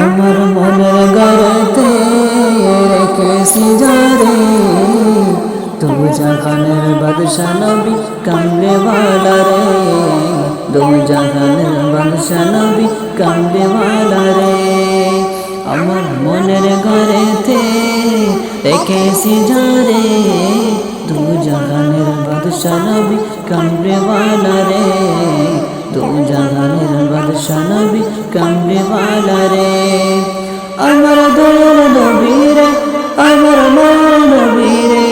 আমার মনের গড়তে রেখেছি যারে তবু জাখানের বাদশা নবী কামড়ে বালা রে। তবু জাখানের বাদশা নবী কামড়ে বালা রে। আমার মনের গড়েতে রেখেছি যারে তবু জাখানের বাদশা নবী কামড়ে বালা রে। তো জাহানের বাদশা নবী কামলিওয়ালা রে আমার দয়াল নবী রে আমার মার নবী রে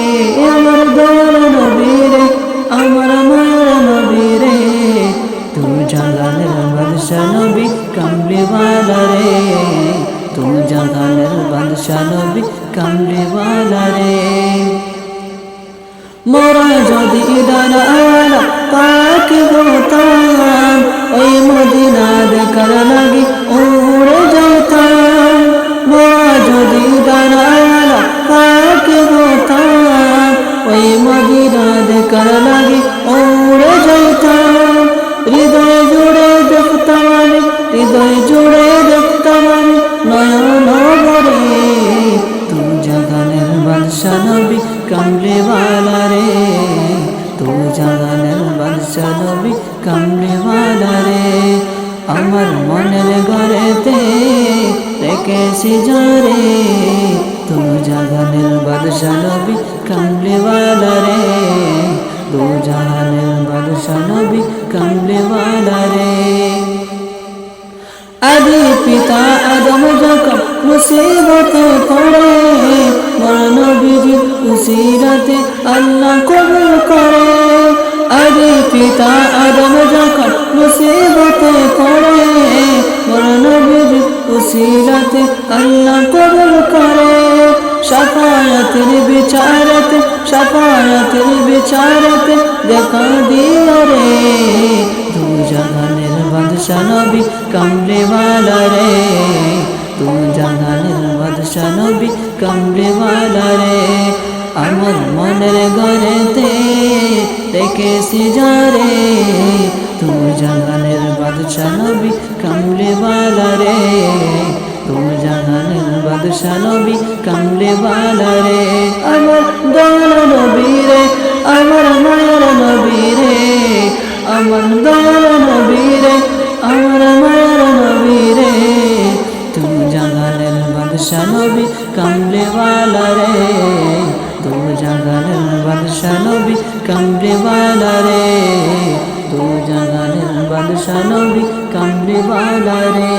আমার দয়াল নবী রে আমার মার নবী রে তো জাহানের বাদশা নবী কামলিওয়ালা রে তো জাহানের বাদশা নবী কামলিওয়ালা রে মোরা যদি ডানা পাক হতাম তার লাগে উড়ে যাইতাম হৃদয় জুড়ে দেখতাম মানে, আমি হৃদয় জুড়ে দেখতাম মানে আমি নয়ন ভরে। তুম জাগানের বাদশা নবী কামড়েওয়ালা রে। তুম জাগানের বাদশা নবী কামড়েওয়ালা রে। আমার মনের ঘরেতে রেখেছি জরে। তুম জাগানের বাদশা নবী কামড়েওয়ালা নবী কামলে রে আদি পিতা আদম যখন মুসিবতে পড়ে মরণ বিধি উসিরাতে আল্লাহ কবুল করে আদি পিতা আদম যখন মুসিবতে পড়ে মরণ বিধি উসিরাতে আল্লাহ কবুল করে সাফায়াতের বিচারতে সাফায়াতের বিচারতে দেখা দিও রে নবী কামড়েওয়ালা রে। তুমি জানালের বাদশা নবী কামড়েওয়ালা রে। আমার মনের ঘরেতে রেখেছি যারে তুমি জানালের বাদশা নবী কামড়েওয়ালা রে। তুমি জানালেন বাদশা নবী কামড়েওয়ালা রে। আমার দৌল নবী রে, আমার মায়া কামলেওয়ালা রে দু জাগালেন বাদশা নবী কামলেওয়ালা রে দু জাগালেন বাদশা নবী কামলেওয়ালা রে